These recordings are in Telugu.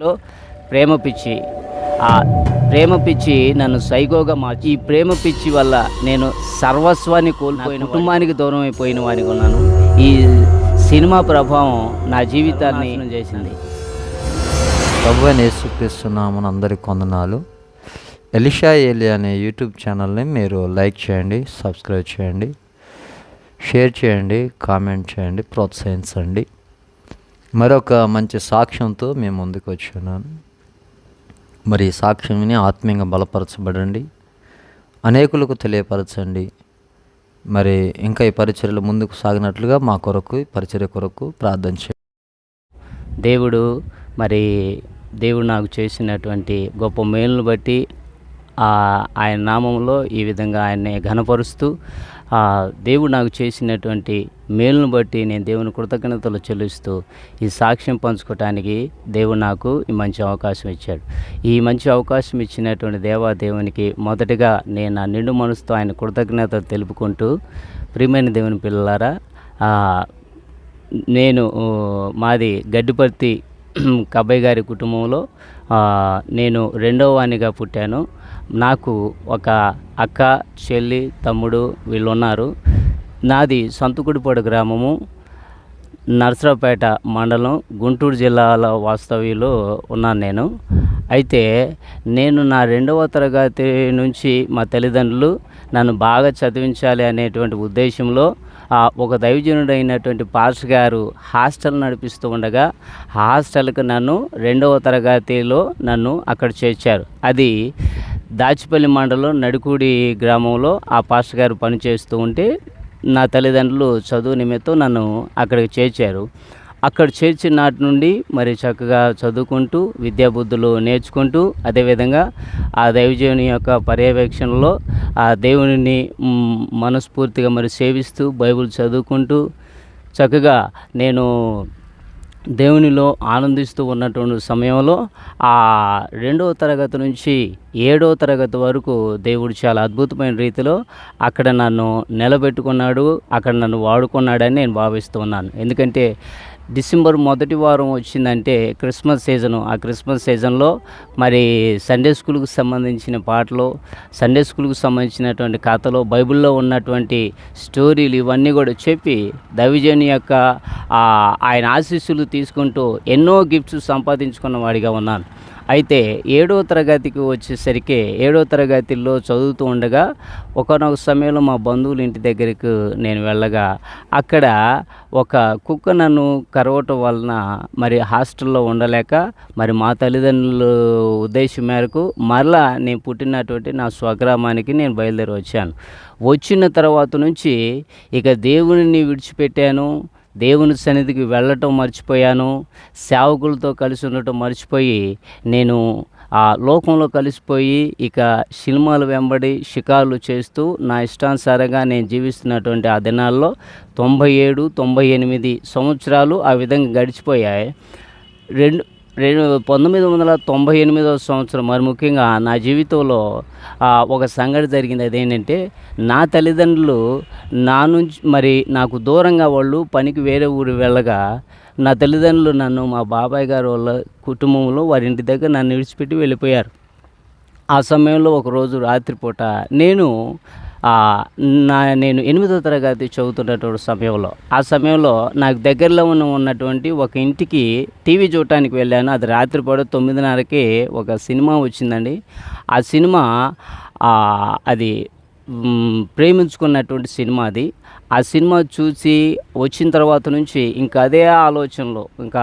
లో ప్రేమ పిచ్చి. ఆ ప్రేమ పిచ్చి నన్ను సైకోగా మార్చి ఈ ప్రేమ పిచ్చి వల్ల నేను సర్వస్వాన్ని కోల్పోయిన కుటుంబానికి దూరం అయిపోయిన వాడికి ఉన్నాను. ఈ సినిమా ప్రభావం నా జీవితాన్ని చేసింది. ప్రభు అని యేసుక్రీస్తున్నామని అందరికి కొందనాలు ఎలిషా ఏలి అనే యూట్యూబ్ ఛానల్ని మీరు లైక్ చేయండి సబ్స్క్రైబ్ చేయండి షేర్ చేయండి కామెంట్ చేయండి ప్రోత్సహించండి. మరొక మంచి సాక్ష్యంతో మేము ముందుకు వచ్చున్నాను మరి ఈ సాక్ష్యం ఆత్మీయంగా బలపరచబడండి. అనేకులకు తెలియపరచండి. మరి ఇంకా ఈ పరిచర్యలు ముందుకు సాగినట్లుగా మా కొరకు పరిచర్య కొరకు ప్రార్థన చేయండి. దేవుడు మరి దేవుడు నాకు చేసినటువంటి గొప్ప మేలును బట్టి ఆయన నామంలో ఈ విధంగా ఆయన్ని ఘనపరుస్తూ ఆ దేవుడు నాకు చేసినటువంటి మేలును బట్టి నేను దేవుని కృతజ్ఞతలు చెల్లిస్తూ ఈ సాక్ష్యం పంచుకోవటానికి దేవుడు నాకు ఈ మంచి అవకాశం ఇచ్చాడు. ఈ మంచి అవకాశం ఇచ్చినటువంటి దేవా దేవునికి మొదటగా నేను నా నిండు మనసుతో ఆయన కృతజ్ఞతలు తెలుపుకుంటూ ప్రియమైన దేవుని పిల్లలారా నేను మాది గడ్డిపర్తి కబ్బయ్య గారి కుటుంబంలో నేను రెండవ వాణిగా పుట్టాను. నాకు ఒక అక్క చెల్లి తమ్ముడు వీళ్ళు ఉన్నారు నాది సంతుకుడిపాడు గ్రామము నర్సరావుపేట మండలం గుంటూరు జిల్లాలో వాస్తవ్యులు ఉన్నాను నేను. అయితే నేను నా రెండవ తరగతి నుంచి మా తల్లిదండ్రులు నన్ను బాగా చదివించాలి అనేటువంటి ఉద్దేశంలో ఒక దైవజనుడు అయినటువంటి పాస్ గారు హాస్టల్ నడిపిస్తూ ఉండగా హాస్టల్కి నన్ను రెండవ తరగతిలో నన్ను అక్కడ చేర్చారు. అది దాచిపల్లి మండలం నడికూడి గ్రామంలో ఆ పాస్టర్ గారు పనిచేస్తూ ఉంటే నా తల్లిదండ్రులు చదువు నిమిత్తం నన్ను అక్కడికి చేర్చారు. అక్కడ చేర్చిన నాటి నుండి మరి చక్కగా చదువుకుంటూ విద్యాబుద్ధులు నేర్చుకుంటూ అదేవిధంగా ఆ దైవజీవుని యొక్క పర్యవేక్షణలో ఆ దేవుని మనస్ఫూర్తిగా మరి సేవిస్తూ బైబిల్ చదువుకుంటూ చక్కగా నేను దేవునిలో ఆనందిస్తూ ఉన్నటువంటి సమయంలో ఆ రెండవ తరగతి నుంచి ఏడవ తరగతి వరకు దేవుడు చాలా అద్భుతమైన రీతిలో అక్కడ నన్ను నిలబెట్టుకున్నాడు అక్కడ నన్ను వాడుకున్నాడని నేను భావిస్తూ ఉన్నాను. ఎందుకంటే డిసెంబర్ మొదటి వారం వచ్చిందంటే క్రిస్మస్ సీజను. ఆ క్రిస్మస్ సీజన్లో మరి సండే స్కూల్కి సంబంధించిన పాటలు సండే స్కూల్కి సంబంధించినటువంటి కథలు బైబిల్లో ఉన్నటువంటి స్టోరీలు ఇవన్నీ కూడా చెప్పి దైవజని యొక్క ఆయన ఆశీస్సులు తీసుకుంటూ ఎన్నో గిఫ్ట్స్ సంపాదించుకున్న వాడిగా ఉన్నాను. అయితే ఏడో తరగతికి వచ్చేసరికి ఏడో తరగతిలో చదువుతూ ఉండగా ఒకనొక సమయంలో మా బంధువుల ఇంటి దగ్గరికి నేను వెళ్ళగా అక్కడ ఒక కుక్క నన్ను కరవటం వలన మరి హాస్టల్లో ఉండలేక మరి మా తల్లిదండ్రుల ఉద్దేశం మేరకు మరలా నేను పుట్టినటువంటి నా స్వగ్రామానికి నేను బయలుదేరి వచ్చాను. వచ్చిన తర్వాత నుంచి ఇక దేవుని విడిచిపెట్టాను. దేవుని సన్నిధికి వెళ్ళటం మర్చిపోయాను. సేవకులతో కలిసి ఉండటం మర్చిపోయి నేను ఆ లోకంలో కలిసిపోయి ఇక సినిమాలు వెంబడి షికారులు చేస్తూ నా ఇష్టానుసారంగా నేను జీవిస్తున్నటువంటి ఆ దినాల్లో తొంభై ఏడు తొంభై ఎనిమిది సంవత్సరాలు ఆ విధంగా గడిచిపోయాయి. రెండు రెండు పంతొమ్మిది వందల తొంభై ఎనిమిదవ సంవత్సరం మరి ముఖ్యంగా నా జీవితంలో ఒక సంఘటన జరిగింది. అదేంటంటే నా తల్లిదండ్రులు నా నుంచి మరి నాకు దూరంగా వాళ్ళు పనికి వేరే ఊరు వెళ్ళగా నా తల్లిదండ్రులు నన్ను మా బాబాయ్ గారు వాళ్ళ కుటుంబంలో వారి ఇంటి దగ్గర నన్ను విడిచిపెట్టి వెళ్ళిపోయారు. ఆ సమయంలో ఒకరోజు రాత్రిపూట నేను నా నేను ఎనిమిదో తరగతి చదువుతున్నటువంటి సమయంలో ఆ సమయంలో నాకు దగ్గరలో ఉన్న ఉన్నటువంటి ఒక ఇంటికి టీవీ చూడటానికి వెళ్ళాను. అది రాత్రిపూట తొమ్మిదిన్నరకి ఒక సినిమా వచ్చిందండి. ఆ సినిమా అది ప్రేమించుకున్నటువంటి సినిమా అది. ఆ సినిమా చూసి వచ్చిన తర్వాత నుంచి ఇంకా అదే ఆలోచనలో ఇంకా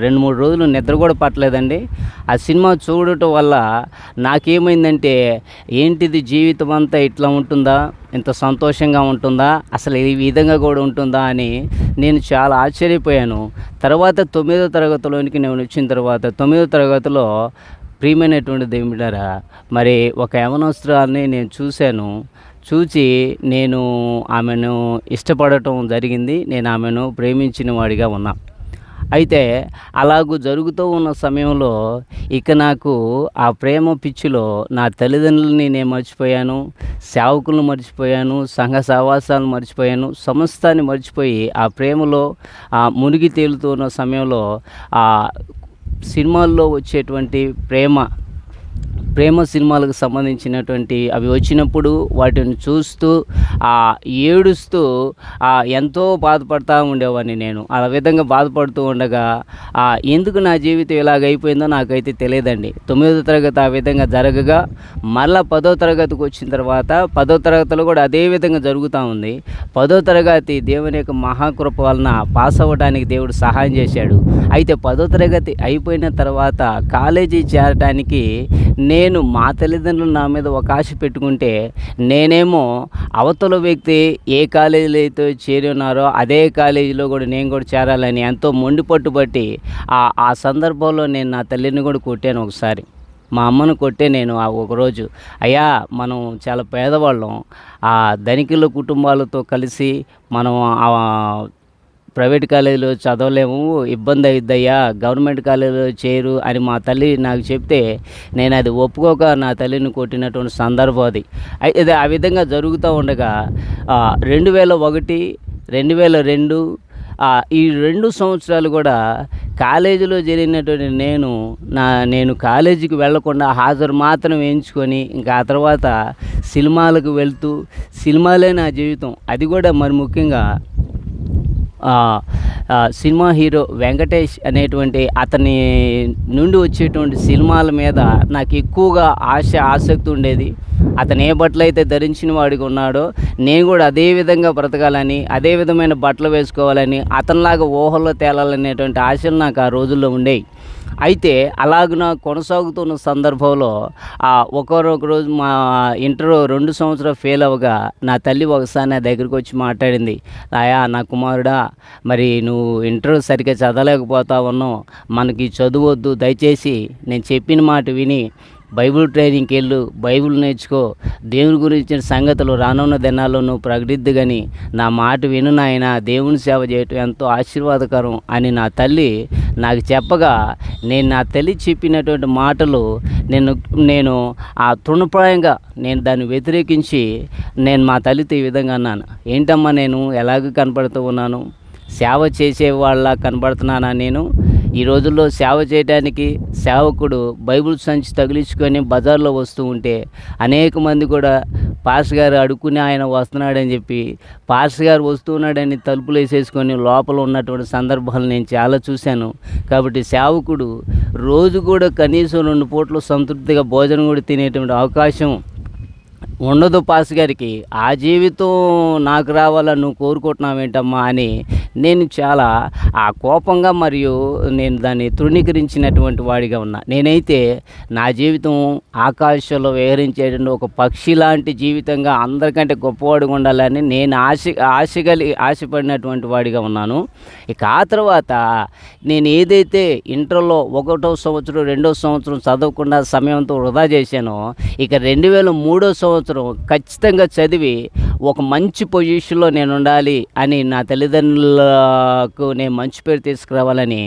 రెండు మూడు రోజులు నిద్ర కూడా పట్టలేదండి. ఆ సినిమా చూడటం వల్ల నాకేమైందంటే ఏంటిది జీవితం అంతా ఇట్లా ఉంటుందా? ఇంత సంతోషంగా ఉంటుందా? అసలు ఈ విధంగా కూడా ఉంటుందా అని నేను చాలా ఆశ్చర్యపోయాను. తర్వాత తొమ్మిదో తరగతిలోనికి నేను వచ్చిన తర్వాత తొమ్మిదో తరగతిలో ప్రియమైనటువంటి దేవుడారా మరి ఒక యవనస్త్రాన్ని నేను చూశాను. చూచి నేను ఆమెను ఇష్టపడటం జరిగింది. నేను ఆమెను ప్రేమించిన వాడిగా ఉన్నా. అయితే అలాగూ జరుగుతూ ఉన్న సమయంలో ఇక నాకు ఆ ప్రేమ పిచ్చిలో నా తల్లిదండ్రులని నేను మర్చిపోయాను. సేవకులను మర్చిపోయాను. సంఘ సహవాసాలను మర్చిపోయాను. సమస్తాన్ని మర్చిపోయి ఆ ప్రేమలో ఆ మునిగి తేలుతూ ఉన్న సమయంలో ఆ సినిమాల్లో వచ్చేటువంటి ప్రేమ ప్రేమ సినిమాలకు సంబంధించినటువంటి అవి వచ్చినప్పుడు వాటిని చూస్తూ ఆ ఏడుస్తూ ఎంతో బాధపడతా ఉండేవాడిని నేను. ఆ విధంగా బాధపడుతూ ఉండగా ఎందుకు నా జీవితం ఇలాగ అయిపోయిందో నాకైతే తెలియదండి. తొమ్మిదో తరగతి ఆ విధంగా జరగగా మళ్ళా పదో తరగతికి వచ్చిన తర్వాత పదో తరగతిలో కూడా అదే విధంగా జరుగుతూ ఉంది. పదో తరగతి దేవుని యొక్క మహాకృప వలన పాస్ అవ్వడానికి దేవుడు సహాయం చేశాడు. అయితే పదో తరగతి అయిపోయిన తర్వాత కాలేజీ చేరటానికి నేను మా తల్లిదండ్రులు నా మీద ఒక ఆశ పెట్టుకుంటే నేనేమో అవతల వ్యక్తి ఏ కాలేజీలో అయితే చేరి ఉన్నారో అదే కాలేజీలో కూడా నేను కూడా చేరాలని ఎంతో మొండి పట్టుబట్టి ఆ ఆ సందర్భంలో నేను నా తల్లిని కూడా కొట్టాను ఒకసారి. మా అమ్మను కొట్టే నేను ఆ ఒకరోజు అయ్యా మనం చాలా పేదవాళ్ళం. ఆ ధనికుల కుటుంబాలతో కలిసి మనం ప్రైవేట్ కాలేజీలో చదవలేము ఇబ్బంది అవుద్దయ్యా గవర్నమెంట్ కాలేజీలో చేరు అని మా తల్లి నాకు చెప్తే నేను అది ఒప్పుకోక నా తల్లిని కొట్టినటువంటి సందర్భం అది. అయితే ఆ విధంగా జరుగుతూ ఉండగా రెండు వేల ఒకటి రెండు వేల రెండు ఈ రెండు సంవత్సరాలు కూడా కాలేజీలో జరిగినటువంటి నేను నా నేను కాలేజీకి వెళ్ళకుండా హాజరు మాత్రం వేయించుకొని ఇంకా ఆ తర్వాత సినిమాలకు వెళ్తూ సినిమాలే నా జీవితం. అది కూడా మరి ముఖ్యంగా సినిమా హీరో వెంకటేష్ అనేటువంటి అతని నుండి వచ్చేటువంటి సినిమాల మీద నాకు ఎక్కువగా ఆశ ఆసక్తి ఉండేది. అతను ఏ బట్టలు అయితే ధరించిన వాడికి ఉన్నాడో నేను కూడా అదే విధంగా బ్రతకాలని అదే విధమైన బట్టలు వేసుకోవాలని అతనిలాగా ఊహల్లో తేలాలనేటువంటి ఆశలు నాకు ఆ రోజుల్లో ఉండేవి అయితే అలాగున కొనసాగుతున్న సందర్భంలో ఒకరొక రోజు మా ఇంటర్ రెండు సంవత్సరాలు ఫెయిల్ అవ్వగా నా తల్లి ఒకసారి నా దగ్గరికి వచ్చి మాట్లాడింది. ఆయా నా కుమారుడా మరి నువ్వు ఇంటర్ సరిగ్గా చదవలేకపోతా ఉన్నావు. మనకి చదువొద్దు. దయచేసి నేను చెప్పిన మాట విని బైబిల్ ట్రైనింగ్కి వెళ్ళు బైబిల్ నేర్చుకో. దేవుని గురించిన సంగతులు రానున్న దినాల్లో నువ్వు ప్రకటిద్దు కానీ నా మాట విను నాయన దేవుని సేవ చేయటం ఎంతో ఆశీర్వాదకరం అని నా తల్లి నాకు చెప్పగా నేను నా తల్లి చెప్పినటువంటి మాటలు నేను నేను ఆ తృణప్రాయంగా నేను దాన్ని వ్యతిరేకించి నేను మా తల్లితో ఈ విధంగా అన్నాను. ఏంటమ్మా నేను ఎలాగ కనపడుతూ ఉన్నాను? సేవ చేసే వాళ్ళ కనబడుతున్నానా నేను? ఈ రోజుల్లో సేవ చేయడానికి సేవకుడు బైబిల్ సంచి తగిలించుకొని బజార్లో వస్తూ ఉంటే అనేక మంది కూడా పాస్ గారు అడుక్కుని ఆయన వస్తున్నాడని చెప్పి పాస్ గారు వస్తున్నాడని తలుపులు వేసేసుకొని లోపల ఉన్నటువంటి సందర్భాలు నేను చాలా చూశాను. కాబట్టి సేవకుడు రోజు కూడా కనీసం రెండు పూట్లు సంతృప్తిగా భోజనం కూడా తినేటువంటి అవకాశం ఉండదు పాస్ గారికి. ఆ జీవితం నాకు రావాలని నువ్వు కోరుకుంటున్నావేంటమ్మా అని నేను చాలా ఆ కోపంగా మరియు నేను దాన్ని తృణీకరించినటువంటి వాడిగా ఉన్నా. నేనైతే నా జీవితం ఆకాశంలో విహరించేటువంటి ఒక పక్షి లాంటి జీవితంగా అందరికంటే గొప్పవాడిగా ఉండాలని నేను ఆశ ఆశ కలిగి ఆశపడినటువంటి వాడిగా ఉన్నాను. ఇక ఆ తర్వాత నేను ఏదైతే ఇంటర్లో ఒకటో సంవత్సరం రెండో సంవత్సరం చదవకుండా సమయంతో వృధా చేశానో ఇక రెండు వేల మూడో సంవత్సరం ఖచ్చితంగా చదివి ఒక మంచి పొజిషన్లో నేను ఉండాలి అని నా తల్లిదండ్రులకు నేను మంచి పేరు తీసుకురావాలని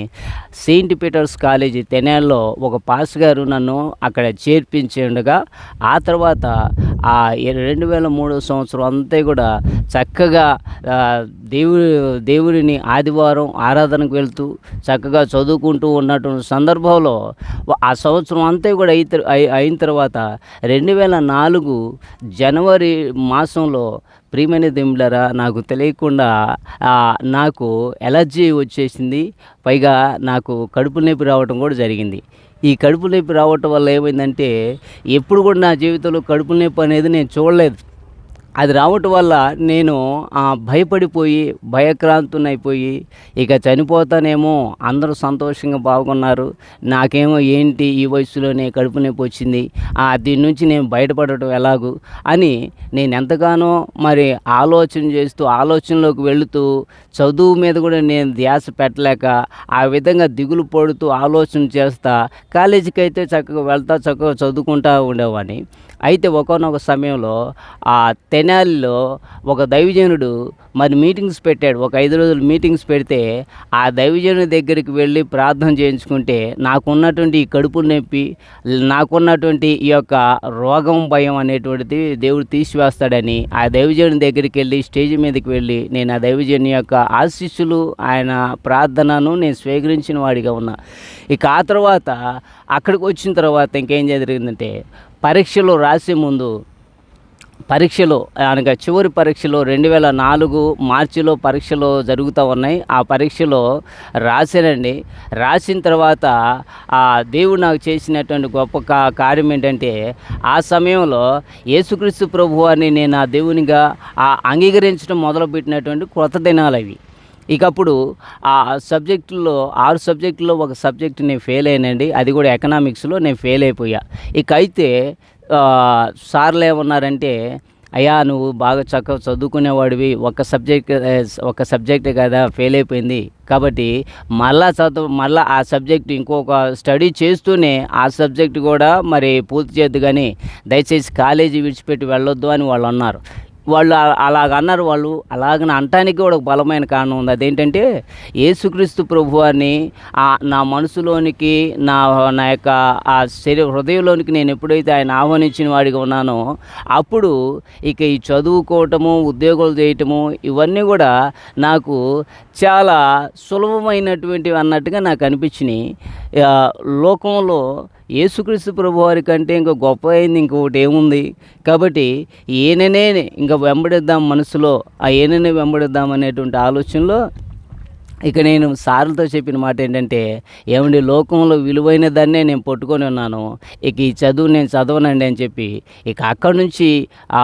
సెయింట్ పీటర్స్ కాలేజీ తెనాల్లో ఒక పాస్ గారు నన్ను అక్కడ చేర్పించుండగా ఆ తర్వాత ఆ రెండు వేల మూడో సంవత్సరం అంతా కూడా చక్కగా దేవుడి దేవుడిని ఆదివారం ఆరాధనకు వెళ్తూ చక్కగా చదువుకుంటూ ఉన్నటువంటి సందర్భంలో ఆ సంవత్సరం అంతా కూడా అయిన తర్వాత రెండు వేల నాలుగు జనవరి మాసంలో ప్రియమైన దిండ్లరా నాకు తెలియకుండా నాకు ఎలర్జీ వచ్చేసింది. పైగా నాకు కడుపు నొప్పి రావటం కూడా జరిగింది. ఈ కడుపు నొప్పి రావటం వల్ల ఏమైందంటే ఎప్పుడు కూడా నా జీవితంలో కడుపు నొప్పి అనేది నేను చూడలేదు. అది రావటం వల్ల నేను భయపడిపోయి భయక్రాంతునైపోయి ఇక చనిపోతానేమో అందరూ సంతోషంగా బాగున్నారు. నాకేమో ఏంటి ఈ వయసులోనే కడుపు నొప్పి వచ్చింది ఆ, దీని నుంచి నేను బయటపడటం ఎలాగూ అని నేను ఎంతగానో మరి ఆలోచన చేస్తూ ఆలోచనలోకి వెళుతూ చదువు మీద కూడా నేను ధ్యాస పెట్టలేక ఆ విధంగా దిగులు పడుతూ ఆలోచన చేస్తా కాలేజీకి అయితే చక్కగా వెళ్తా చక్కగా చదువుకుంటా ఉండేవాడిని. అయితే ఒకనొక సమయంలో ఆ తెనాలిలో ఒక దైవజనుడు మరి మీటింగ్స్ పెట్టాడు. ఒక ఐదు రోజులు మీటింగ్స్ పెడితే ఆ దైవజనుడి దగ్గరికి వెళ్ళి ప్రార్థన చేయించుకుంటే నాకున్నటువంటి ఈ కడుపు నొప్పి నాకున్నటువంటి ఈ యొక్క రోగం భయం అనేటువంటిది దేవుడు తీసివేస్తాడని ఆ దైవజనుడి దగ్గరికి వెళ్ళి స్టేజ్ మీదకి వెళ్ళి నేను ఆ దైవజనుని యొక్క ఆశీస్సులు ఆయన ప్రార్థనను నేను స్వీకరించిన వాడిగా ఉన్నా. ఇక ఆ తర్వాత అక్కడికి వచ్చిన తర్వాత ఇంకేం జరిగిందంటే పరీక్షలు రాసే ముందు పరీక్షలు అనగా చివరి పరీక్షలు రెండు వేల నాలుగు మార్చిలో పరీక్షలు జరుగుతూ ఉన్నాయి. ఆ పరీక్షలో రాశానండి రాసిన తర్వాత ఆ దేవుడు నాకు చేసినటువంటి గొప్ప కార్యం ఏంటంటే ఆ సమయంలో యేసుక్రీస్తు ప్రభు అని నేను ఆ దేవునిగా ఆ అంగీకరించడం మొదలుపెట్టినటువంటి కొత్త దినాలు అవి. ఇకప్పుడు ఆ సబ్జెక్టులో ఆరు సబ్జెక్టులో ఒక సబ్జెక్ట్ నేను ఫెయిల్ అయ్యానండి అది కూడా ఎకనామిక్స్లో నేను ఫెయిల్ అయిపోయా. ఇక అయితే సార్లు ఏమన్నారంటే అయ్యా నువ్వు బాగా చక్కగా చదువుకునేవాడివి. ఒక సబ్జెక్ట్ ఒక సబ్జెక్ట్ కదా ఫెయిల్ అయిపోయింది. కాబట్టి మళ్ళా చదువు మళ్ళా ఆ సబ్జెక్ట్ ఇంకొక స్టడీ చేస్తూనే ఆ సబ్జెక్ట్ కూడా మరి పూర్తి చేయొద్దు కానీ దయచేసి కాలేజీ విడిచిపెట్టి వెళ్ళొద్దు అని వాళ్ళు అన్నారు వాళ్ళు అలాగ అన్నారు వాళ్ళు. అలాగని అనటానికి కూడా ఒక బలమైన కారణం ఉంది. అదేంటంటే యేసుక్రీస్తు ప్రభు వారిని నా మనసులోనికి నా నా యొక్క ఆ శరీర హృదయంలోనికి నేను ఎప్పుడైతే ఆయన ఆహ్వానించిన వాడిగా ఉన్నానో అప్పుడు ఇక ఈ చదువుకోవటము ఉద్యోగాలు చేయటము ఇవన్నీ కూడా నాకు చాలా సులభమైనటువంటివి అన్నట్టుగా నాకు అనిపించినాయి. లోకంలో యేసుక్రీస్తు ప్రభు వారి కంటే ఇంకా గొప్ప అయింది ఇంకొకటి ఏముంది? కాబట్టి ఈయననే ఇంకా వెంబడిద్దాం మనసులో ఆ ఈయననే వెంబడిద్దాం అనేటువంటి ఆలోచనలో ఇక నేను సార్లతో చెప్పిన మాట ఏంటంటే ఏమండి లోకంలో విలువైన దాన్నే నేను పట్టుకొని ఉన్నాను. ఇక ఈ చదువు నేను చదవనండి అని చెప్పి ఇక అక్కడి నుంచి ఆ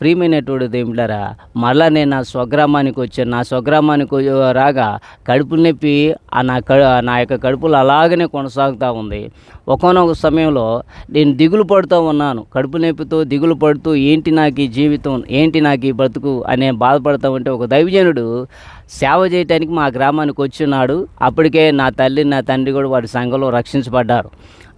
ప్రియమైనటువంటి దేవుడారా మళ్ళా నేను నా స్వగ్రామానికి వచ్చాను. నా స్వగ్రామానికి రాగా కడుపు నొప్పి ఆ నా కడు నా యొక్క కడుపులో అలాగనే కొనసాగుతూ ఉంది. ఒకనొక సమయంలో నేను దిగులు పడుతూ ఉన్నాను. కడుపు నొప్పితో దిగులు పడుతూ ఏంటి నాకు ఈ జీవితం? ఏంటి నాకు ఈ బ్రతుకు? అనే బాధపడుతూ ఉంటే ఒక దైవజనుడు సేవ చేయటానికి మా గ్రామానికి వచ్చినాడు. అప్పటికే నా తల్లి నా తండ్రి కూడా వారి సంఘంలో రక్షించబడ్డారు.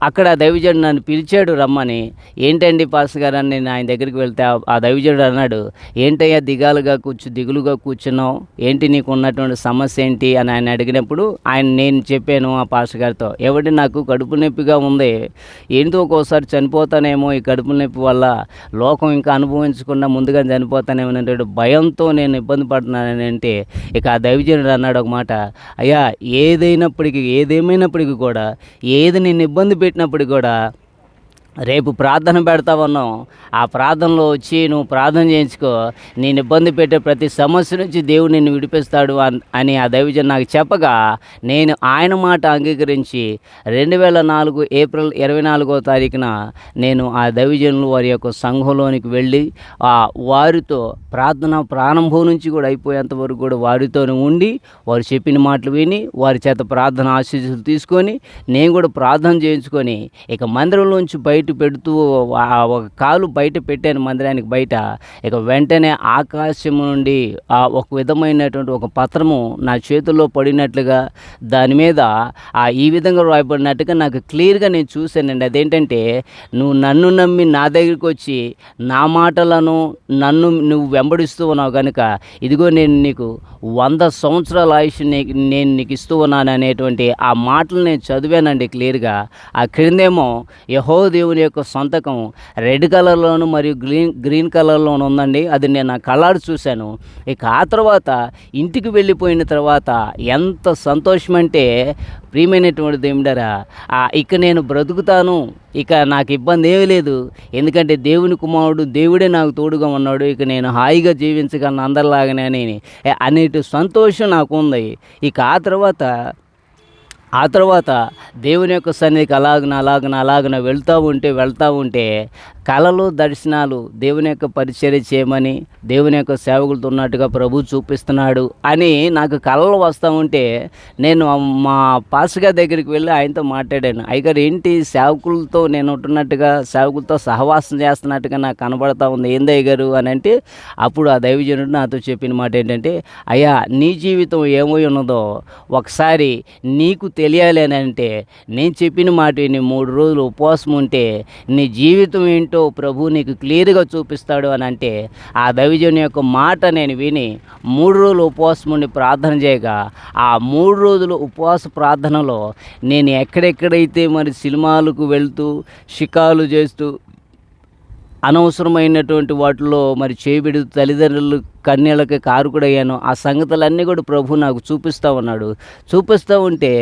అక్కడ దైవజనుడు నన్ను పిలిచాడు రమ్మని. ఏంటండి పాస్ గారు అని నేను ఆయన దగ్గరికి వెళ్తే ఆ- దైవజనుడు అన్నాడు ఏంటయ్యా దిగాలుగా కూర్చు దిగులుగా కూర్చున్నావు? ఏంటి నీకు ఉన్నటువంటి సమస్య ఏంటి? అని ఆయన అడిగినప్పుడు ఆయన నేను చెప్పాను ఆ పాస్ గారితో ఎవడి నాకు కడుపు నొప్పిగా ఉంది. ఏంటో ఒక్కోసారి చనిపోతానేమో ఈ కడుపు నొప్పి వల్ల? లోకం ఇంకా అనుభవించకుండా ముందుగా చనిపోతానేమో అనేటువంటి భయంతో నేను ఇబ్బంది పడుతున్నానని అంటే ఇక ఆ దైవజనుడు అన్నాడు ఒక మాట అయ్యా ఏదైనప్పటికీ ఏదేమైనప్పటికీ కూడా ఏది నేను ఇబ్బంది పెట్టినప్పుడు కూడా రేపు ప్రార్థన పెడతా ఉన్నాం ఆ ప్రార్థనలో వచ్చి నువ్వు ప్రార్థన చేయించుకో. నేను ఇబ్బంది పెట్టే ప్రతి సమస్య నుంచి దేవుడు నిన్ను విడిపిస్తాడు అని ఆ దైవజన్ నాకు చెప్పగా నేను ఆయన మాట అంగీకరించి రెండు వేల నాలుగు ఏప్రిల్ ఇరవై నాలుగో తారీఖున నేను ఆ దైవజనులు వారి యొక్క సంఘంలోనికి వెళ్ళి ఆ వారితో ప్రార్థన ప్రారంభం నుంచి కూడా అయిపోయేంత వరకు కూడా వారితోనే ఉండి వారు చెప్పిన మాటలు విని వారి చేత ప్రార్థన ఆశీస్సులు తీసుకొని నేను కూడా ప్రార్థన చేయించుకొని ఇక మందిరంలోంచి బయట పెడుతూ ఆ ఒక కాలు బయట పెట్టాను మందిరానికి బయట. ఇక వెంటనే ఆకాశం నుండి ఆ ఒక విధమైనటువంటి ఒక పత్రము నా చేతుల్లో పడినట్లుగా దాని మీద ఆ ఈ విధంగా రాయబడినట్టుగా నాకు క్లియర్గా నేను చూశానండి. అదేంటంటే నువ్వు నన్ను నమ్మి నా దగ్గరికి వచ్చి నా మాటలను నన్ను నువ్వు వెంబడిస్తూ ఉన్నావు కనుక ఇదిగో నేను నీకు వంద సంవత్సరాల ఆయుష్ నీకు నేను నీకు ఇస్తూ ఉన్నాను అనేటువంటి ఆ మాటలు నేను చదివానండి క్లియర్గా. ఆ క్రిందేమో యహో దేవుని యొక్క సంతకం రెడ్ కలర్లోను మరియు గ్రీన్ గ్రీన్ కలర్లోను ఉందండి. అది నేను నా కళ్ళాడు చూశాను. ఇక ఆ తర్వాత ఇంటికి వెళ్ళిపోయిన తర్వాత ఎంత సంతోషం అంటే ప్రియమైనటువంటి దేవుడరా ఇక నేను బ్రతుకుతాను. ఇక నాకు ఇబ్బంది ఏమీ లేదు. ఎందుకంటే దేవుని కుమారుడు దేవుడే నాకు తోడుగా ఉన్నాడు. ఇక నేను హాయిగా జీవించగలను అందరిలాగానే అని అనేటి సంతోషం నాకు ఉంది. ఇక ఆ తర్వాత ఆ తర్వాత దేవుని యొక్క సన్నిధికి అలాగన అలాగన అలాగన వెళ్తూ ఉంటే వెళ్తూ ఉంటే కళలు దర్శనాలు దేవుని యొక్క పరిచర్య చేయమని దేవుని యొక్క సేవకులతో ఉన్నట్టుగా ప్రభు చూపిస్తున్నాడు అని నాకు కళలు వస్తూ ఉంటే నేను మా పాస్గా దగ్గరికి వెళ్ళి ఆయనతో మాట్లాడాను. అయ్యగారు ఏంటి సేవకులతో నేను ఉంటున్నట్టుగా సేవకులతో సహవాసం చేస్తున్నట్టుగా నాకు కనబడతా ఉంది. ఏంది అయ్యగారు? అని అంటే అప్పుడు ఆ దైవజనుడు నాతో చెప్పిన మాట ఏంటంటే అయ్యా నీ జీవితం ఏమై ఉన్నదో ఒకసారి నీకు తెలియాలి అని అంటే నేను చెప్పిన మాట విని మూడు రోజులు ఉపవాసం ఉంటే నీ జీవితం ఏంటో ఏంటో ప్రభు నీకు క్లియర్గా చూపిస్తాడు అని అంటే ఆ దైవజన్ యొక్క మాట నేను విని మూడు రోజులు ఉపవాసముని ప్రార్థన చేయగా ఆ మూడు రోజులు ఉపవాస ప్రార్థనలో నేను ఎక్కడెక్కడైతే మరి సినిమాలకు వెళ్తూ షికాలు చేస్తూ అనవసరమైనటువంటి వాటిలో మరి చేయబెడు తల్లిదండ్రులు కన్యలకి కారుకుడయ్యాను. ఆ సంగతులన్నీ కూడా ప్రభు నాకు చూపిస్తూ ఉన్నాడు. చూపిస్తూ ఉంటే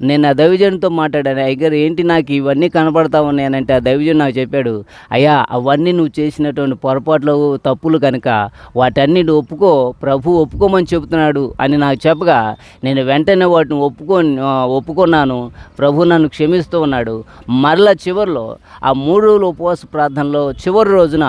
నేను ఆ దైవజనుతో మాట్లాడాను. అయ్యగారు ఏంటి నాకు ఇవన్నీ కనపడతా ఉన్నాయనంటే ఆ దైవజన్ నాకు చెప్పాడు అయ్యా అవన్నీ నువ్వు చేసినటువంటి పొరపాట్లు తప్పులు కనుక వాటన్నిటి ఒప్పుకో ప్రభు ఒప్పుకోమని చెబుతున్నాడు అని నాకు చెప్పగా నేను వెంటనే వాటిని ఒప్పుకో ఒప్పుకున్నాను. ప్రభు నన్ను క్షమిస్తూ ఉన్నాడు. మరలా చివరిలో ఆ మూడు రోజుల ఉపవాస ప్రార్థనలో చివరి రోజున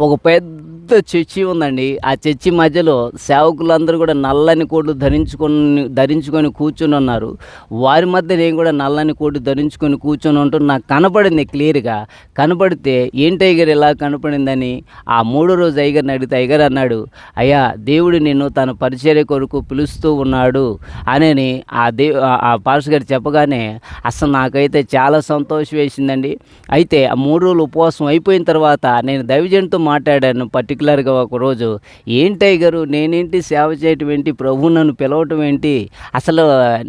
ఒక పెద్ద చర్చి ఉందండి. ఆ చర్చి మధ్యలో సేవకులందరూ కూడా నల్లని కోట్లు ధరించుకొని ధరించుకొని కూర్చొని ఉన్నారు. వారి మధ్య నేను కూడా నల్లని కోట్లు ధరించుకొని కూర్చొని ఉంటూ నాకు కనపడింది క్లియర్గా. కనపడితే ఏంటి అయ్యగారు ఇలా కనపడిందని ఆ మూడో రోజు అయ్యగారిని అడిగితే అయ్యగారు అన్నాడు అయ్యా దేవుడు నిన్ను తన పరిచర్య కొరకు పిలుస్తూ ఉన్నాడు అని ఆ దే ఆ- ఆ గారు చెప్పగానే అసలు నాకైతే చాలా సంతోషం వేసిందండి. అయితే ఆ మూడు రోజులు ఉపవాసం అయిపోయిన తర్వాత నేను దైవజంతో మాట్లాడాను పర్టికులర్గా ఒకరోజు. ఏంటి గారు నేనేంటి సేవ చేయటం ఏంటి? ప్రభు నన్ను పిలవటం ఏంటి? అసలు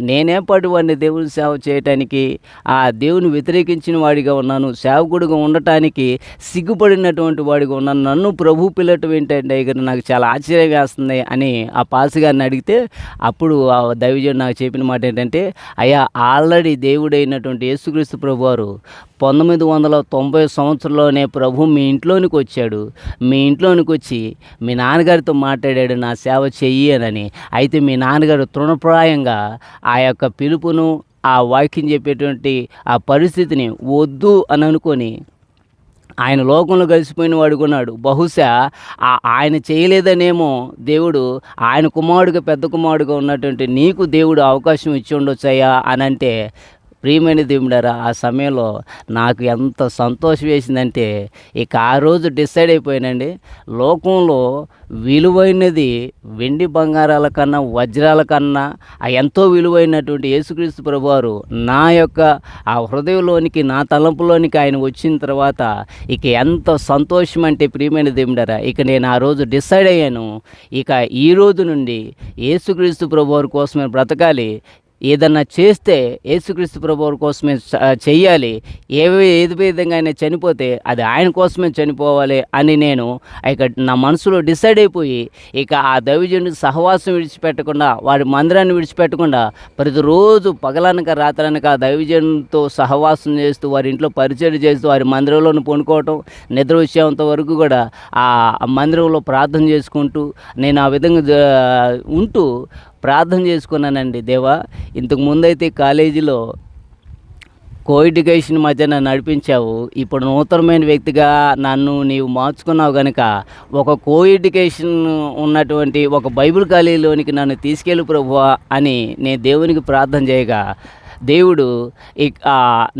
నేనే పడువాడిని దేవుని సేవ చేయటానికి? ఆ దేవుని వ్యతిరేకించిన వాడిగా ఉన్నాను. సేవకుడిగా ఉండటానికి సిగ్గుపడినటువంటి వాడిగా ఉన్నాను. నన్ను ప్రభు పిలవటం ఏంటంటే అయ్యగారు నాకు చాలా ఆశ్చర్యం వేస్తుంది అని ఆ పాస్ గారిని అడిగితే అప్పుడు ఆ దైవజుడు నాకు చెప్పిన మాట ఏంటంటే అయ్యా ఆల్రెడీ దేవుడైనటువంటి యేసుక్రీస్తు ప్రభు వారు పంతొమ్మిది వందల తొంభై సంవత్సరంలోనే ప్రభు మీ ఇంట్లోనికి వచ్చాడు. మీ ఇంట్లోనికి వచ్చి మీ నాన్నగారితో మాట్లాడాడు నా సేవ చెయ్యి అని అయితే మీ నాన్నగారు తృణప్రాయంగా ఆ యొక్క పిలుపును ఆ వాక్యం చెప్పేటువంటి ఆ పరిస్థితిని వద్దు అని అనుకొని ఆయన లోకంలో కలిసిపోయిన వాడుకున్నాడు బహుశా ఆ- ఆయన చేయలేదనేమో దేవుడు ఆయన కుమారుడుగా పెద్ద కుమారుడిగా ఉన్నటువంటి నీకు దేవుడు అవకాశం ఇచ్చి ఉండొచ్చాయా అని అంటే ప్రియమైన దేవుడారా ఆ సమయంలో నాకు ఎంత సంతోషం వేసిందంటే ఇక ఆ రోజు డిసైడ్ అయిపోయానండి. లోకంలో విలువైనది వెండి బంగారాల కన్నా వజ్రాల కన్నా ఆ ఎంతో విలువైనటువంటి యేసుక్రీస్తు ప్రభువారు నా యొక్క ఆ హృదయంలోనికి నా తలంపులోనికి ఆయన వచ్చిన తర్వాత ఇక ఎంత సంతోషం అంటే ప్రియమైన దేవుడారా ఇక నేను ఆ రోజు డిసైడ్ అయ్యాను. ఇక ఈ రోజు నుండి యేసుక్రీస్తు ప్రభువారి కోసమే బ్రతకాలి. ఏదన్నా చేస్తే యేసుక్రీస్తు ప్రభు కోసమే చ- చెయ్యాలి. ఏ ఏది విధంగా అయినా చనిపోతే అది ఆయన కోసమే చనిపోవాలి అని నేను ఇక నా మనసులో డిసైడ్ అయిపోయి ఇక ఆ దైవజనుడి సహవాసం విడిచిపెట్టకుండా వారి మందిరాన్ని విడిచిపెట్టకుండా ప్రతిరోజు పగలనక రాత్రనక ఆ దైవజనుడితో సహవాసం చేస్తూ వారి ఇంట్లో పరిచయం చేస్తూ వారి మందిరంలోనే పొనుకోవటం నిద్ర వచ్చేంత వరకు కూడా ఆ మందిరంలో ప్రార్థన చేసుకుంటూ నేను ఆ విధంగా ఉంటూ ప్రార్థన చేసుకున్నానండి దేవా. ఇంతకు ముందైతే కాలేజీలో కో ఎడ్యుకేషన్ మధ్య నన్ను నడిపించావు. ఇప్పుడు నూతనమైన వ్యక్తిగా నన్ను నీవు మార్చుకున్నావు కనుక ఒక కో ఎడ్యుకేషన్ ఉన్నటువంటి ఒక బైబిల్ కాలేజీలోనికి నన్ను తీసుకెళ్ళు ప్రభువా అని నేను దేవునికి ప్రార్థన చేయగా దేవుడు ఇక్-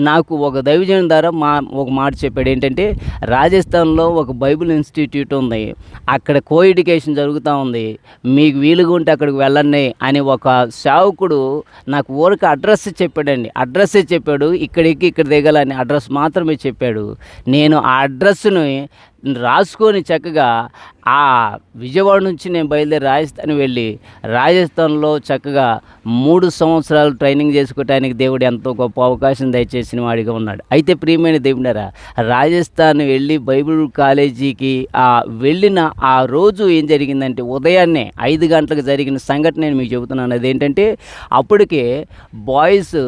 నాకు ఒక దైవజనం ద్వారా మా ఒక మాట చెప్పాడు. ఏంటంటే రాజస్థాన్లో ఒక బైబిల్ ఇన్స్టిట్యూట్ ఉంది. అక్కడ కో ఎడ్యుకేషన్ జరుగుతూ ఉంది. మీకు వీలుగా ఉంటే అక్కడికి వెళ్ళండి అని ఒక సేవకుడు నాకు ఊరికి అడ్రస్ చెప్పాడండి. అడ్రస్సే చెప్పాడు ఇక్కడికి ఇక్కడ దిగాలని అడ్రస్ మాత్రమే చెప్పాడు. నేను ఆ అడ్రస్ని రాసుకొని చక్కగా ఆ విజయవాడ నుంచి నేను బయలుదేరి రాజస్థాన్ వెళ్ళి రాజస్థాన్లో చక్కగా మూడు సంవత్సరాలు ట్రైనింగ్ చేసుకోవటానికి దేవుడు ఎంతో గొప్ప అవకాశం దయచేసిన వాడిగా ఉన్నాడు. అయితే ప్రియమైన దేవుడారా రాజస్థాన్ వెళ్ళి బైబిల్ కాలేజీకి ఆ వెళ్ళిన ఆ రోజు ఏం జరిగిందంటే ఉదయాన్నే ఐదు గంటలకు జరిగిన సంఘటన నేను మీకు చెబుతున్నాను. అదేంటంటే అప్పటికే బాయ్స్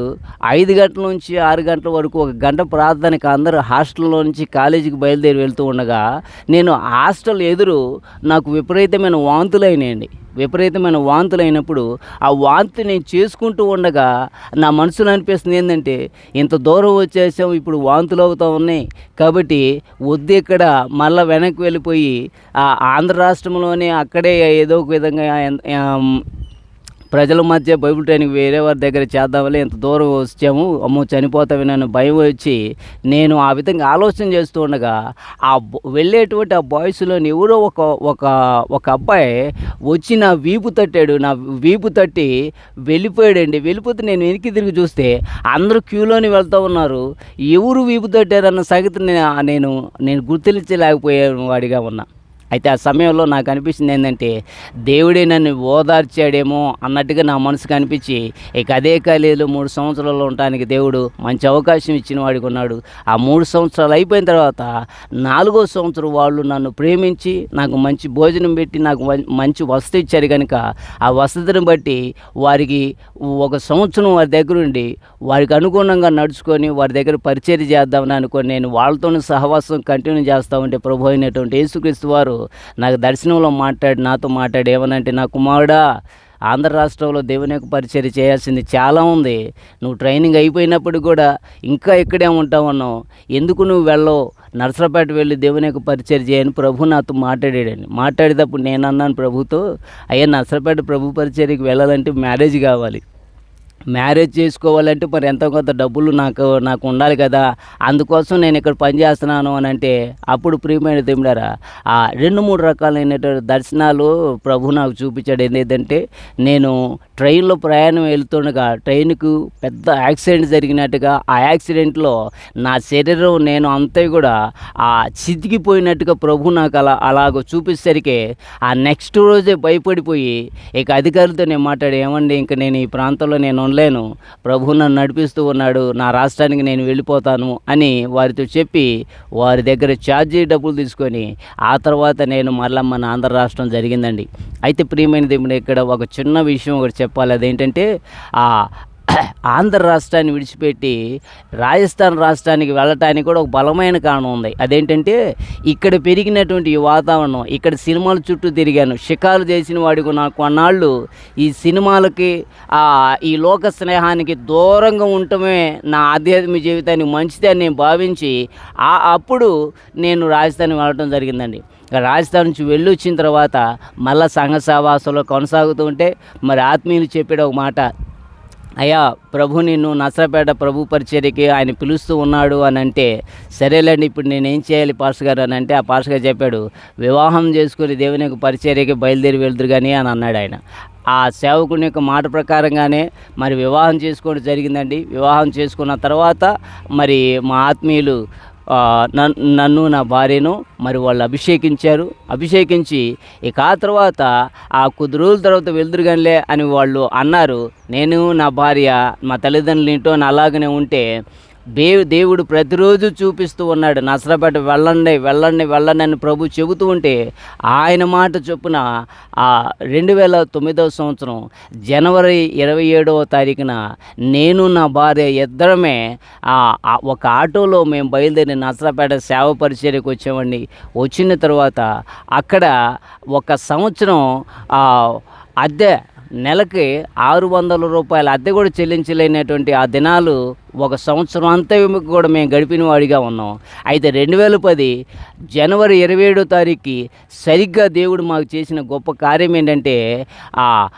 ఐదు గంటల నుంచి ఆరు గంటల వరకు ఒక గంట ప్రార్థనకి అందరూ హాస్టల్లో నుంచి కాలేజీకి బయలుదేరి వెళ్తూ ఉండగా నేను హాస్టల్ ఎదురు నాకు విపరీతమైన వాంతులు విపరీతమైన వాంతులు అయినప్పుడు ఆ వాంతి నేను చేసుకుంటూ ఉండగా నా మనసులో అనిపిస్తుంది ఏంటంటే ఇంత దూరం వచ్చేసాం ఇప్పుడు వాంతులు అవుతూ ఉన్నాయి. కాబట్టి వద్దు ఇక్కడ మళ్ళీ వెనక్కి వెళ్ళిపోయి ఆ ఆంధ్ర రాష్ట్రంలోనే అక్కడే ఏదో ఒక విధంగా ప్రజల మధ్య బైబిల్ ట్రైనింగ్ వేరే వారి దగ్గర చేద్దామని ఇంత దూరం వచ్చాము. అమ్మో చనిపోతామని భయం వచ్చి నేను ఆ విధంగా ఆలోచన చేస్తూ ఉండగా ఆ వెళ్ళేటువంటి ఆ బాయ్స్లోని ఎవరో ఒక ఒక ఒక అబ్బాయి వచ్చి నా వీపు తట్టాడు. నా వీపు తట్టి వెళ్ళిపోయాడండి. వెళ్ళిపోతే నేను వెనక్కి తిరిగి చూస్తే అందరూ క్యూలోని వెళ్తూ ఉన్నారు. ఎవరు వీపు తట్టారన్న సంగతి నేను నేను నేను గుర్తించలేకపోయాను వాడిగా ఉన్నా. అయితే ఆ సమయంలో నాకు అనిపించింది ఏంటంటే దేవుడే నన్ను ఓదార్చాడేమో అన్నట్టుగా నా మనసుకు అనిపించి ఇక అదే కాలేజీలో మూడు సంవత్సరాలు ఉండటానికి దేవుడు మంచి అవకాశం ఇచ్చిన వాడికి ఉన్నాడు. ఆ మూడు సంవత్సరాలు అయిపోయిన తర్వాత నాలుగో సంవత్సరం వాళ్ళు నన్ను ప్రేమించి నాకు మంచి భోజనం పెట్టి నాకు మంచి వసతి ఇచ్చారు కనుక ఆ వసతిని బట్టి వారికి ఒక సంవత్సరం వారి దగ్గర ఉండి వారికి అనుగుణంగా నడుచుకొని వారి దగ్గర పరిచయం చేద్దామని అనుకొని నేను వాళ్ళతోనే సహవాసం కంటిన్యూ చేస్తూ ఉంటే ప్రభు అయినటువంటి యేసుక్రీస్తు వారు నాకు దర్శనంలో మాట్లాడి నాతో మాట్లాడి ఏమనంటే నా కుమారుడా ఆంధ్ర రాష్ట్రంలో దేవుని యొక్క పరిచయం చేయాల్సింది చాలా ఉంది. నువ్వు ట్రైనింగ్ అయిపోయినప్పుడు కూడా ఇంకా ఇక్కడే ఉంటావు అన్నావు. ఎందుకు నువ్వు వెళ్ళవు? నర్సరాపేట వెళ్ళి దేవుని యొక్క పరిచయం చేయని ప్రభు నాతో మాట్లాడాడని మాట్లాడేటప్పుడు నేను అన్నాను ప్రభుతో అయ్యా నర్సరాపేట ప్రభు పరిచర్యకి వెళ్ళాలంటే మ్యారేజ్ కావాలి. మ్యారేజ్ చేసుకోవాలంటే మరి ఎంతో కొంత డబ్బులు నాకు నాకు ఉండాలి కదా. అందుకోసం నేను ఇక్కడ పని చేస్తున్నాను అని అంటే అప్పుడు ప్రియమైన దేవుడారా ఆ రెండు మూడు రకాలైనటువంటి దర్శనాలు ప్రభు నాకు చూపించాడు. ఏంటంటే నేను ట్రైన్లో ప్రయాణం వెళ్తుండగా ట్రైన్కు పెద్ద యాక్సిడెంట్ జరిగినట్టుగా ఆ యాక్సిడెంట్లో నా శరీరం నేను అంతే కూడా ఆ చితికిపోయినట్టుగా ప్రభు నాకు అలా అలాగ చూపించేసరికి ఆ నెక్స్ట్ రోజే భయపడిపోయి ఇక అధికారులతో నేను మాట్లాడి ఏమండి ఇంక నేను ఈ ప్రాంతంలో నేను ఉండలేను. ప్రభు నన్ను నడిపిస్తూ ఉన్నాడు. నా రాష్ట్రానికి నేను వెళ్ళిపోతాను అని వారితో చెప్పి వారి దగ్గర ఛార్జీ డబ్బులు తీసుకొని ఆ తర్వాత నేను మరలా మన ఆంధ్ర రాష్ట్రం జరిగిందండి. అయితే ప్రియమైన దేవుడు ఇక్కడ ఒక చిన్న విషయం ఒకటి చెప్పాలి. అదేంటంటే ఆ ఆంధ్ర రాష్ట్రాన్ని విడిచిపెట్టి రాజస్థాన్ రాష్ట్రానికి వెళ్ళటానికి కూడా ఒక బలమైన కారణం ఉంది. అదేంటంటే ఇక్కడ పెరిగినటువంటి ఈ వాతావరణం ఇక్కడ సినిమాల చుట్టూ తిరిగాను. షికారు చేసిన వాడికి నాకు కొన్నాళ్ళు ఈ సినిమాలకి ఆ, ఈ లోక స్నేహానికి దూరంగా ఉండటమే నా ఆధ్యాత్మిక జీవితానికి మంచిదని నేను భావించి ఆ అప్పుడు నేను రాజస్థాన్ వెళ్ళడం జరిగిందండి. రాజస్థాన్ నుంచి వెళ్ళి వచ్చిన తర్వాత మళ్ళీ సంఘ సహవాసంలో కొనసాగుతూ ఉంటే మరి ఆత్మీయులు చెప్పాడు ఒక మాట అయ్యా ప్రభు నిన్ను నసరపేట ప్రభు పరిచర్యకి ఆయన పిలుస్తూ ఉన్నాడు అని అంటే సరేలేండి ఇప్పుడు నేను ఏం చేయాలి పాస్ గారు అని అంటే ఆ పాస్ గారు చెప్పాడు వివాహం చేసుకుని దేవుని యొక్క పరిచర్యకి బయలుదేరి వెళ్తురు కానీ అని అన్నాడు ఆయన. ఆ సేవకుని యొక్క మాట ప్రకారంగానే మరి వివాహం చేసుకోవడం జరిగిందండి. వివాహం చేసుకున్న తర్వాత మరి మా ఆత్మీయులు నన్ను నా భార్యను మరి వాళ్ళు అభిషేకించారు. అభిషేకించి ఇక ఆ తర్వాత ఆ కొద్ది రోజుల తర్వాత వెళ్దురుగానిలే అని వాళ్ళు అన్నారు. నేను నా భార్య మా తల్లిదండ్రులు ఇంటో అలాగనే ఉంటే దేవు దేవుడు ప్రతిరోజు చూపిస్తూ ఉన్నాడు నసరపేట వెళ్ళండి వెళ్ళండి వెళ్ళండి అని ప్రభు చెబుతూ ఉంటే ఆయన మాట చొప్పున ఆ రెండు వేల తొమ్మిదవ సంవత్సరం జనవరి ఇరవై ఏడవ తారీఖున నేను నా భార్య ఇద్దరమే ఒక ఆటోలో మేము బయలుదేరి నసరపేట సేవ పరిచర్యకు వచ్చామండి. వచ్చిన తర్వాత అక్కడ ఒక సంవత్సరం అద్దె నెలకి ఆరు వందల రూపాయల అద్దె కూడా చెల్లించలేనటువంటి ఆ దినాలు ఒక సంవత్సరం అంతా కూడా మేము గడిపిన వాడిగా ఉన్నాం. అయితే రెండు వేల పది జనవరి ఇరవై ఏడో తారీఖుకి సరిగ్గా దేవుడు మాకు చేసిన గొప్ప కార్యం ఏంటంటే ఆ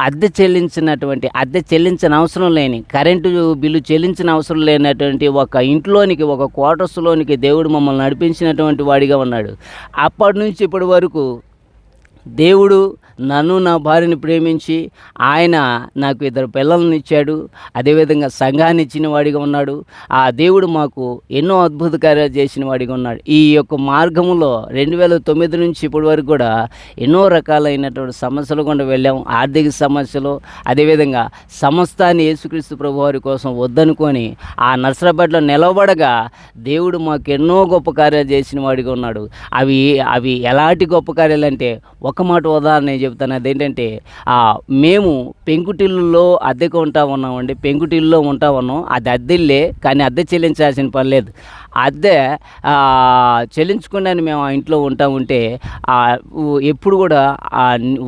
అద్దె చెల్లించినటువంటి అద్దె చెల్లించిన అవసరం లేని కరెంటు బిల్లు చెల్లించిన అవసరం లేనటువంటి ఒక ఇంట్లోనికి ఒక క్వార్టర్స్లోనికి దేవుడు మమ్మల్ని నడిపించినటువంటి వాడిగా ఉన్నాడు. అప్పటి నుంచి ఇప్పటి వరకు దేవుడు నన్ను నా భార్యని ప్రేమించి ఆయన నాకు ఇద్దరు పిల్లల్ని ఇచ్చాడు. అదేవిధంగా సంఘాన్ని ఇచ్చిన వాడిగా ఉన్నాడు. ఆ దేవుడు మాకు ఎన్నో అద్భుత కార్యాలు చేసిన వాడిగా ఉన్నాడు. ఈ యొక్క మార్గంలో రెండు వేల తొమ్మిది నుంచి ఇప్పటి వరకు కూడా ఎన్నో రకాలైనటువంటి సమస్యలు కూడా వెళ్ళాము. ఆర్థిక సమస్యలు అదేవిధంగా సమస్తాన్ని యేసుక్రీస్తు ప్రభు వారి కోసం వద్దనుకొని ఆ నర్సరాబాద్లో నిలబడగా దేవుడు మాకు ఎన్నో గొప్ప కార్యాలు చేసిన వాడిగా ఉన్నాడు. అవి అవి ఎలాంటి గొప్ప కార్యాలు అంటే ఒక మాట ఉదాహరణ చెప్తాను. అదేంటంటే మేము పెంకుటిల్లులో అద్దెకు ఉంటా ఉన్నామండి. పెంకుటిల్లులో ఉంటా ఉన్నాం. అది అద్దెల్లే కానీ అద్దె చెల్లించాల్సిన పని లేదు. అద్దె చెల్లించుకున్నాను మేము ఆ ఇంట్లో ఉంటా ఉంటే ఆ, ఎప్పుడు కూడా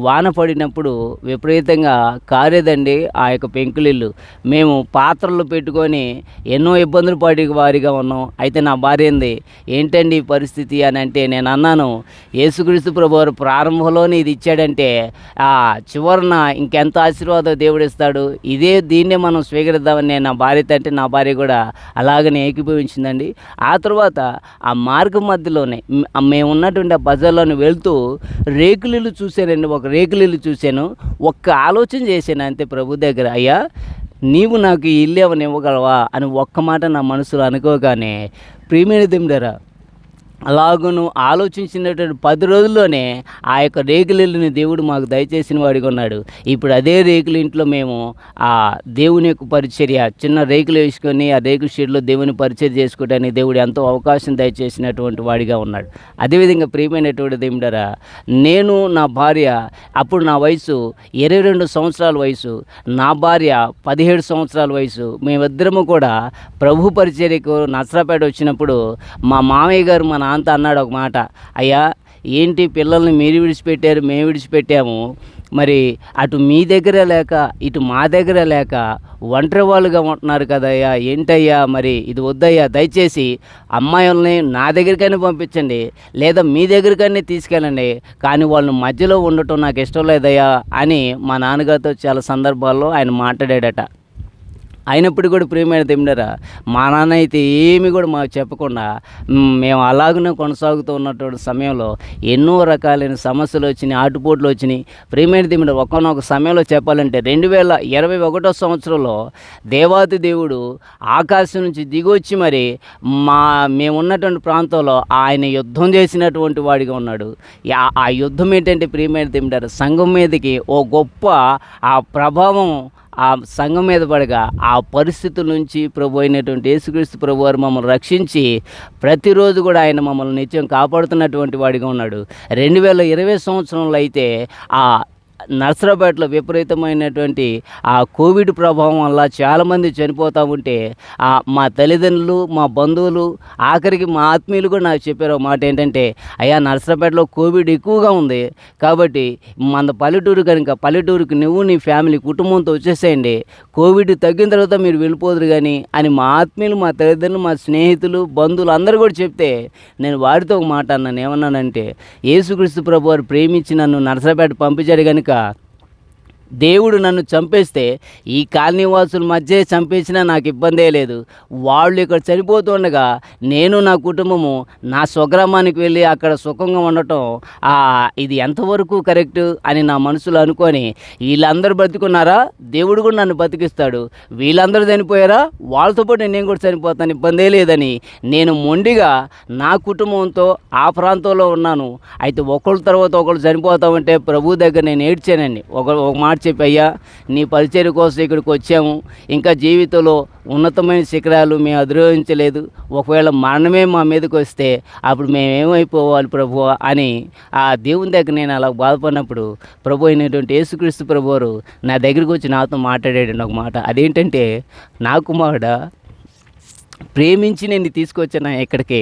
వాన పడినప్పుడు విపరీతంగా కారేదండి ఆ యొక్క పెంకులిల్లు. మేము పాత్రలు పెట్టుకొని ఎన్నో ఇబ్బందులు పడి వారిగా ఉన్నాం. అయితే నా భార్య ఏంది ఏంటండి ఈ పరిస్థితి? అని అంటే నేను అన్నాను యేసుక్రీస్తు ప్రభు వారు ప్రారంభంలోనే ఇది ఇచ్చాడంటే చివరిన ఇంకెంత ఆశీర్వాదం దేవుడు ఇస్తాడు? ఇదే దీన్నే మనం స్వీకరిద్దామని నా భార్యతో అంటే నా భార్య కూడా అలాగనే ఏకీభవించిందండి. ఆ తర్వాత ఆ మార్గం మధ్యలోనే మేము ఉన్నటువంటి ఆ బజార్లోని వెళ్తూ రేకులిల్లు చూశానండి ఒక రేకులిల్లు చూశాను. ఒక్క ఆలోచన చేశాను అంతే ప్రభు దగ్గర. అయ్యా నీవు నాకు ఇల్లు ఏమైనా ఇవ్వగలవా? అని ఒక్క మాట నా మనసులో అనుకోగానే ప్రియమైన దిమ్డరా అలాగును ఆలోచించినటువంటి పది రోజుల్లోనే ఆ యొక్క రేకులిల్లుని దేవుడు మాకు దయచేసిన వాడిగా ఉన్నాడు. ఇప్పుడు అదే రేకుల ఇంట్లో మేము ఆ దేవుని యొక్క పరిచర్య చిన్న రేకులు వేసుకొని ఆ రేకుల షెడ్లో దేవుని పరిచర్య చేసుకోవడానికి దేవుడు ఎంతో అవకాశం దయచేసినటువంటి వాడిగా ఉన్నాడు. అదేవిధంగా ప్రియమైనటువంటి దేవుడరా నేను నా భార్య అప్పుడు నా వయసు ఇరవై రెండు సంవత్సరాల వయసు నా భార్య పదిహేడు సంవత్సరాల వయసు మేమిద్దరము కూడా ప్రభు పరిచర్యకు నసరాపేట వచ్చినప్పుడు మా మామయ్య గారు మా నాన్నతో అన్నాడు ఒక మాట. అయ్యా ఏంటి పిల్లల్ని మీరు విడిచిపెట్టారు మేము విడిచిపెట్టాము. మరి అటు మీ దగ్గర లేక ఇటు మా దగ్గర లేక ఒంటరి వాళ్ళుగా ఉంటున్నారు కదయ్యా. ఏంటయ్యా మరి? ఇది వద్దయ్యా. దయచేసి అమ్మాయిల్ని నా దగ్గరికైనా పంపించండి లేదా మీ దగ్గరికైనా తీసుకెళ్ళండి. కానీ వాళ్ళని మధ్యలో ఉండటం నాకు ఇష్టం లేదయ్యా అని మా నాన్నగారితో చాలా సందర్భాల్లో ఆయన మాట్లాడాడట. అయినప్పుడు కూడా ప్రియమైన తిమ్మడరా మా నాన్న అయితే ఏమి కూడా మాకు చెప్పకుండా మేము అలాగనే కొనసాగుతూ ఉన్నటువంటి సమయంలో ఎన్నో రకాలైన సమస్యలు వచ్చినాయి ఆటుపోట్లు వచ్చినాయి. ప్రియమైన తిమ్మడ ఒకనొక సమయంలో చెప్పాలంటే రెండు వేల ఇరవై ఒకటో సంవత్సరంలో దేవాతి దేవుడు ఆకాశం నుంచి దిగొచ్చి మరి మా మేము ఉన్నటువంటి ప్రాంతంలో ఆయన యుద్ధం చేసినటువంటి వాడిగా ఉన్నాడు. ఆ- యుద్ధం ఏంటంటే ప్రియమైన తిమ్మిడారు సంఘం మీదకి ఓ గొప్ప ఆ ప్రభావం ఆ సంఘం మీద పడగా ఆ పరిస్థితుల నుంచి ప్రభు అయినటువంటి యేసుక్రీస్తు ప్రభు వారు మమ్మల్ని రక్షించి ప్రతిరోజు కూడా ఆయన మమ్మల్ని నిత్యం కాపాడుతున్నటువంటి వాడిగా ఉన్నాడు. రెండు వేల ఇరవై సంవత్సరంలో అయితే ఆ నర్సరాపేటలో విపరీతమైనటువంటి ఆ కోవిడ్ ప్రభావం వల్ల చాలామంది చనిపోతూ ఉంటే ఆ మా తల్లిదండ్రులు మా బంధువులు ఆఖరికి మా ఆత్మీయులు కూడా నాకు చెప్పారు ఒక మాట ఏంటంటే అయ్యా నర్సరాపేటలో కోవిడ్ ఎక్కువగా ఉంది. కాబట్టి మన పల్లెటూరు కనుక పల్లెటూరుకి నువ్వు నీ ఫ్యామిలీ కుటుంబంతో వచ్చేసేయండి. కోవిడ్ తగ్గిన తర్వాత మీరు వెళ్ళిపోదురు కానీ అని మా ఆత్మీయులు మా తల్లిదండ్రులు మా స్నేహితులు బంధువులు అందరూ కూడా చెప్తే నేను వాడితో ఒక మాట అన్నాను. ఏమన్నానంటే యేసుక్రీస్తు ప్రభు వారు ప్రేమించి నన్ను నర్సరాపేట పంపించాడు కనుక dekat దేవుడు నన్ను చంపేస్తే ఈ కాలనీవాసుల మధ్య చంపేసినా నాకు ఇబ్బందే లేదు. వాళ్ళు ఇక్కడ చనిపోతుండగా నేను నా కుటుంబము నా స్వగ్రామానికి వెళ్ళి అక్కడ సుఖంగా ఉండటం ఇది ఎంతవరకు కరెక్ట్ అని నా మనసులో అనుకొని వీళ్ళందరూ బ్రతుకున్నారా? దేవుడు కూడా నన్ను బతికిస్తాడు. వీళ్ళందరూ చనిపోయారా? వాళ్ళతో పాటు నేను కూడా చనిపోతాను. ఇబ్బందే లేదని నేను మొండిగా నా కుటుంబంతో ఆ ప్రాంతంలో ఉన్నాను. అయితే ఒకళ్ళ తర్వాత ఒకళ్ళు చనిపోతామంటే ప్రభు దగ్గర నేను ఏడ్చానండి. ఒక ఒక మాట చెప్పి అయ్యా నీ పరిచయం కోసం ఇక్కడికి వచ్చాము. ఇంకా జీవితంలో ఉన్నతమైన శిఖరాలు మేము అధిరోహించలేదు. ఒకవేళ మరణమే మా మీదకి వస్తే అప్పుడు మేమేమైపోవాలి ప్రభు అని ఆ దేవుని దగ్గర నేను అలా బాధపడినప్పుడు ప్రభు అయినటువంటి యేసుక్రీస్తు ప్రభువారు నా దగ్గరికి వచ్చి నాతో మాట్లాడాడు ఒక మాట. అదేంటంటే నా కుమారుడా ప్రేమించి నేను తీసుకొచ్చిన ఇక్కడికి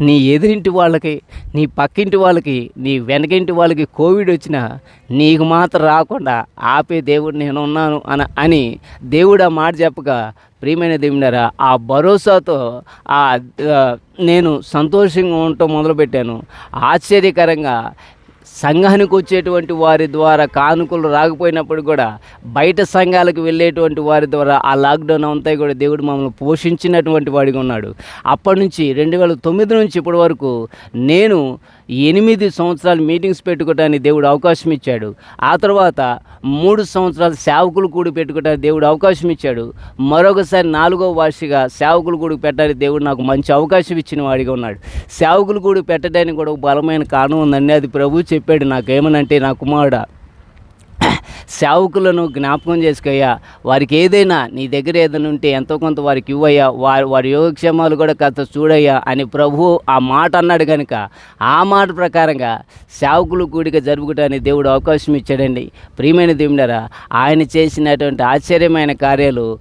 నీ ఎదురింటి వాళ్ళకి నీ పక్కింటి వాళ్ళకి నీ వెనకింటి వాళ్ళకి కోవిడ్ వచ్చినా నీకు మాత్రం రాకుండా ఆపే దేవుడు నేను ఉన్నాను అని అని దేవుడు ఆ మాట చెప్పగా ప్రియమైన దేవుడారా ఆ భరోసాతో ఆ ఆ, నేను సంతోషంగా ఉండటం మొదలుపెట్టాను. ఆశ్చర్యకరంగా సంఘానికి వచ్చేటువంటి వారి ద్వారా కానుకలు రాకపోయినప్పుడు కూడా బయట సంఘాలకు వెళ్ళేటువంటి వారి ద్వారా ఆ లాక్డౌన్ అంతా కూడా దేవుడు మమ్మల్ని పోషించినటువంటి వాడిగా ఉన్నాడు. అప్పటి నుంచి రెండు వేల తొమ్మిది నుంచి ఇప్పటి వరకు నేను ఎనిమిది సంవత్సరాలు మీటింగ్స్ పెట్టుకోవడానికి దేవుడు అవకాశం ఇచ్చాడు. ఆ తర్వాత మూడు సంవత్సరాలు సేవకులు కూడి పెట్టుకోవడానికి దేవుడు అవకాశం ఇచ్చాడు. మరొకసారి నాలుగో వార్షిక సేవకులు కూడి పెట్టడానికి దేవుడు నాకు మంచి అవకాశం ఇచ్చిన వాడిగా ఉన్నాడు. సేవకులు కూడి పెట్టడానికి కూడా ఒక బలమైన కారణం ఉందండి అది ప్రభు చెప్పాడు. నాకేమనంటే నా కుమారుడా సేవకులను జ్ఞాపకం చేసుకోయ్యా. వారికి ఏదైనా నీ దగ్గర ఏదైనా ఉంటే ఎంతో కొంత వారికి ఇవ్వయ్యా. వారి వారి యోగక్షేమాలు కూడా కాస్త చూడయ్యా అని ప్రభు ఆ మాట అన్నాడు కనుక ఆ మాట ప్రకారంగా సేవకులు కూడిక జరుపుకోవడానికి దేవుడు అవకాశం ఇచ్చాడండి. ప్రియమైన దేవుడారా ఆయన చేసినటువంటి ఆశ్చర్యమైన కార్యాలు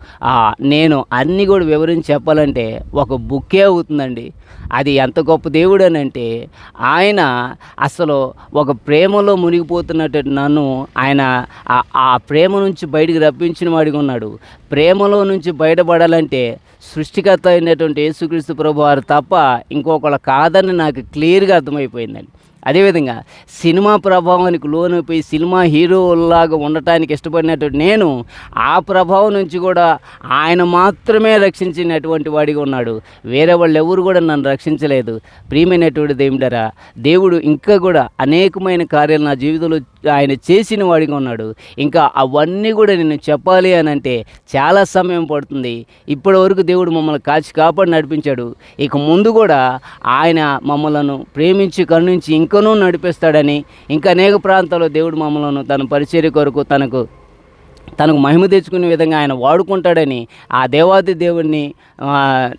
నేను అన్నీ కూడా వివరించి చెప్పాలంటే ఒక బుక్కే అవుతుందండి. అది ఎంత గొప్ప దేవుడు అని అంటే ఆయన అసలు ఒక ప్రేమలో మునిగిపోతున్నట్టు నన్ను ఆయన ఆ- ఆ ప్రేమ నుంచి బయటికి రప్పించిన వాడిగా ఉన్నాడు. ప్రేమలో నుంచి బయటపడాలంటే సృష్టికర్త అయినటువంటి యేసుక్రీస్తు ప్రభు వారు తప్ప ఇంకొకళ్ళు కాదని నాకు క్లియర్గా అర్థమైపోయిందండి. అదేవిధంగా సినిమా ప్రభావానికి లోనైపోయి సినిమా హీరోలాగా ఉండటానికి ఇష్టపడినటువంటి నేను ఆ ప్రభావం నుంచి కూడా ఆయన మాత్రమే రక్షించినటువంటి వాడిగా ఉన్నాడు. వేరే వాళ్ళు ఎవరు కూడా నన్ను రక్షించలేదు. ప్రియమైనటువంటి దేవుడరా దేవుడు ఇంకా కూడా అనేకమైన కార్యాలు నా జీవితంలో ఆయన చేసిన వాడిగా ఉన్నాడు. ఇంకా అవన్నీ కూడా నేను చెప్పాలి అని అంటే చాలా సమయం పడుతుంది. ఇప్పటి వరకు దేవుడు మమ్మల్ని కాచి కాపాడి నడిపించాడు. ఇక ముందు కూడా ఆయన మమ్మలను ప్రేమించి కరుణించి ఇంకనూ నడిపిస్తాడని. ఇంకా అనేక ప్రాంతాల్లో దేవుడు మమ్మలను తన పరిచర్య కొరకు తనకు తనకు మహిమ తెచ్చుకునే విధంగా ఆయన వాడుకుంటాడని ఆ దేవాది దేవుణ్ణి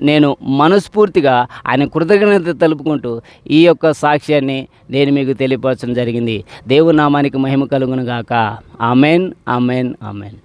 నేను మనస్ఫూర్తిగా ఆయన కృతజ్ఞత తెలుపుకుంటూ ఈ యొక్క సాక్ష్యాన్ని నేను మీకు తెలియపరచడం జరిగింది. దేవునామానికి మహిమ కలుగును గాక ఆమెన్ ఆమెన్ ఆమెన్.